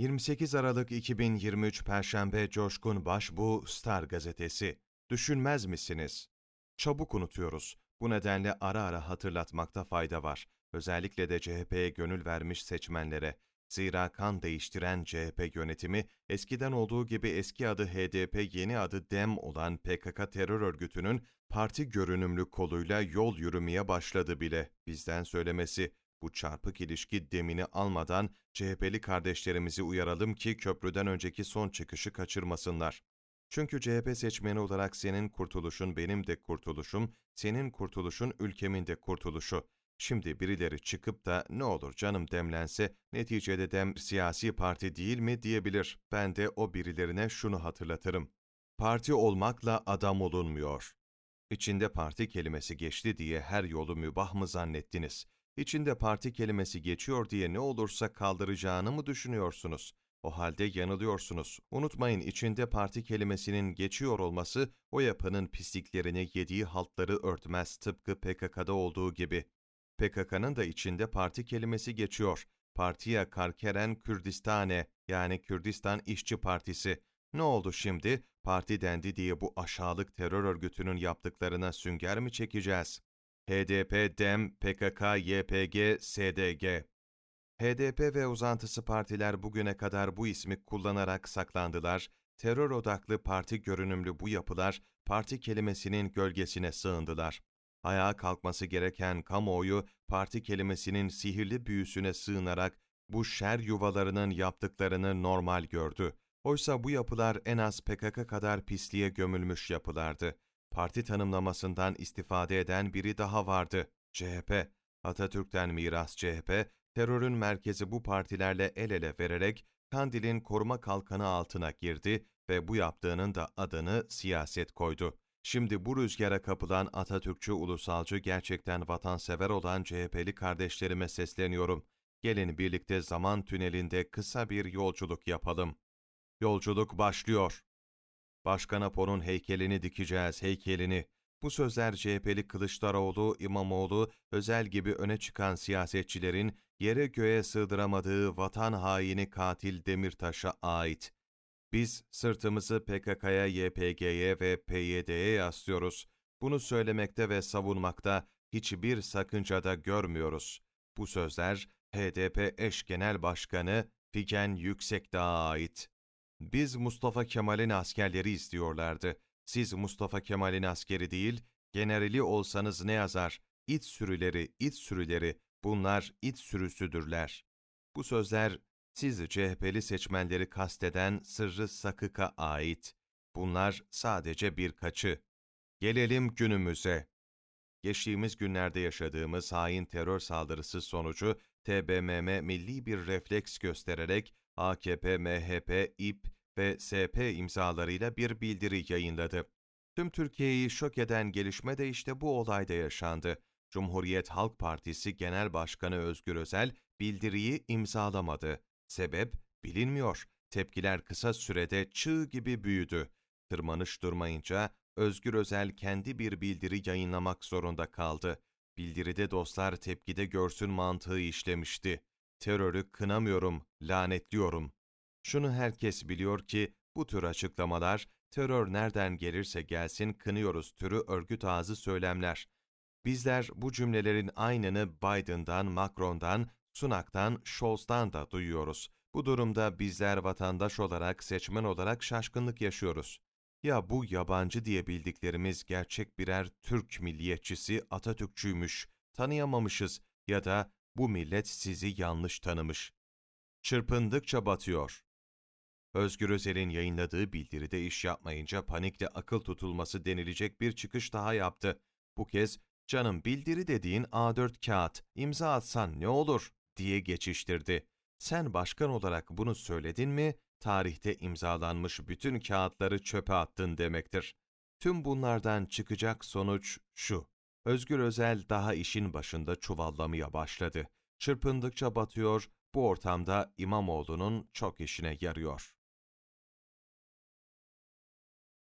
28 Aralık 2023 Perşembe Coşkun Başbuğ Star Gazetesi. Düşünmez misiniz? Çabuk unutuyoruz. Bu nedenle ara ara hatırlatmakta fayda var. Özellikle de CHP'ye gönül vermiş seçmenlere. Zira kan değiştiren CHP yönetimi eskiden olduğu gibi eski adı HDP yeni adı DEM olan PKK terör örgütünün parti görünümlü koluyla yol yürümeye başladı bile. Bizden söylemesi bu çarpık ilişki demini almadan CHP'li kardeşlerimizi uyaralım ki köprüden önceki son çıkışı kaçırmasınlar. Çünkü CHP seçmeni olarak senin kurtuluşun benim de kurtuluşum, senin kurtuluşun ülkemin de kurtuluşu. Şimdi birileri çıkıp da ne olur canım demlense neticede dem siyasi parti değil mi diyebilir. Ben de o birilerine şunu hatırlatırım. Parti olmakla adam olunmuyor. İçinde parti kelimesi geçti diye her yolu mübah mı zannettiniz? İçinde parti kelimesi geçiyor diye ne olursa kaldıracağını mı düşünüyorsunuz? O halde yanılıyorsunuz. Unutmayın içinde parti kelimesinin geçiyor olması o yapının pisliklerini yediği haltları örtmez tıpkı PKK'da olduğu gibi. PKK'nın da içinde parti kelimesi geçiyor. Partiye Karkeren Kürdistane yani Kürdistan İşçi Partisi. Ne oldu şimdi? Parti dendi diye bu aşağılık terör örgütünün yaptıklarına sünger mi çekeceğiz? HDP, DEM, PKK, YPG, SDG. HDP ve uzantısı partiler bugüne kadar bu ismi kullanarak saklandılar, terör odaklı parti görünümlü bu yapılar parti kelimesinin gölgesine sığındılar. Ayağa kalkması gereken kamuoyu parti kelimesinin sihirli büyüsüne sığınarak bu şer yuvalarının yaptıklarını normal gördü. Oysa bu yapılar en az PKK kadar pisliğe gömülmüş yapılardı. Parti tanımlamasından istifade eden biri daha vardı. CHP. Atatürk'ten miras CHP, terörün merkezi bu partilerle el ele vererek Kandil'in koruma kalkanı altına girdi ve bu yaptığının da adını siyaset koydu. Şimdi bu rüzgara kapılan Atatürkçü ulusalcı gerçekten vatansever olan CHP'li kardeşlerime sesleniyorum. Gelin birlikte zaman tünelinde kısa bir yolculuk yapalım. Yolculuk başlıyor. Başkan Apo'nun heykelini dikeceğiz, heykelini. Bu sözler CHP'li Kılıçdaroğlu, İmamoğlu, özel gibi öne çıkan siyasetçilerin yere göğe sığdıramadığı vatan haini katil Demirtaş'a ait. Biz sırtımızı PKK'ya, YPG'ye ve PYD'ye yaslıyoruz. Bunu söylemekte ve savunmakta hiçbir sakınca da görmüyoruz. Bu sözler HDP eş genel başkanı Figen Yüksekdağ'a ait. Biz Mustafa Kemal'in askerleri istiyorlardı. Siz Mustafa Kemal'in askeri değil, generali olsanız ne yazar? İt sürüleri, it sürüleri, bunlar it sürüsüdürler. Bu sözler siz CHP'li seçmenleri kasteden Sırrı Sakık'a ait. Bunlar sadece birkaçı. Gelelim günümüze. Geçtiğimiz günlerde yaşadığımız hain terör saldırısı sonucu TBMM milli bir refleks göstererek AKP, MHP, İP ve SP imzalarıyla bir bildiri yayınladı. Tüm Türkiye'yi şok eden gelişme de işte bu olayda yaşandı. Cumhuriyet Halk Partisi Genel Başkanı Özgür Özel bildiriyi imzalamadı. Sebep bilinmiyor. Tepkiler kısa sürede çığ gibi büyüdü. Tırmanış durmayınca Özgür Özel kendi bir bildiri yayınlamak zorunda kaldı. Bildiride dostlar tepkide görsün mantığı işlemişti. Terörü kınamıyorum, lanetliyorum. Şunu herkes biliyor ki bu tür açıklamalar terör nereden gelirse gelsin kınıyoruz türü örgüt ağzı söylemler. Bizler bu cümlelerin aynını Biden'dan, Macron'dan, Sunak'tan, Scholz'dan da duyuyoruz. Bu durumda bizler vatandaş olarak, seçmen olarak şaşkınlık yaşıyoruz. Ya bu yabancı diye bildiklerimiz gerçek birer Türk milliyetçisi Atatürkçüymüş, tanıyamamışız ya da bu millet sizi yanlış tanımış. Çırpındıkça batıyor. Özgür Özel'in yayınladığı bildiride iş yapmayınca panikle akıl tutulması denilecek bir çıkış daha yaptı. Bu kez canım bildiri dediğin A4 kağıt, imza atsan ne olur diye geçiştirdi. Sen başkan olarak bunu söyledin mi, tarihte imzalanmış bütün kağıtları çöpe attın demektir. Tüm bunlardan çıkacak sonuç şu. Özgür Özel daha işin başında çuvallamaya başladı. Çırpındıkça batıyor, bu ortamda İmamoğlu'nun çok işine yarıyor.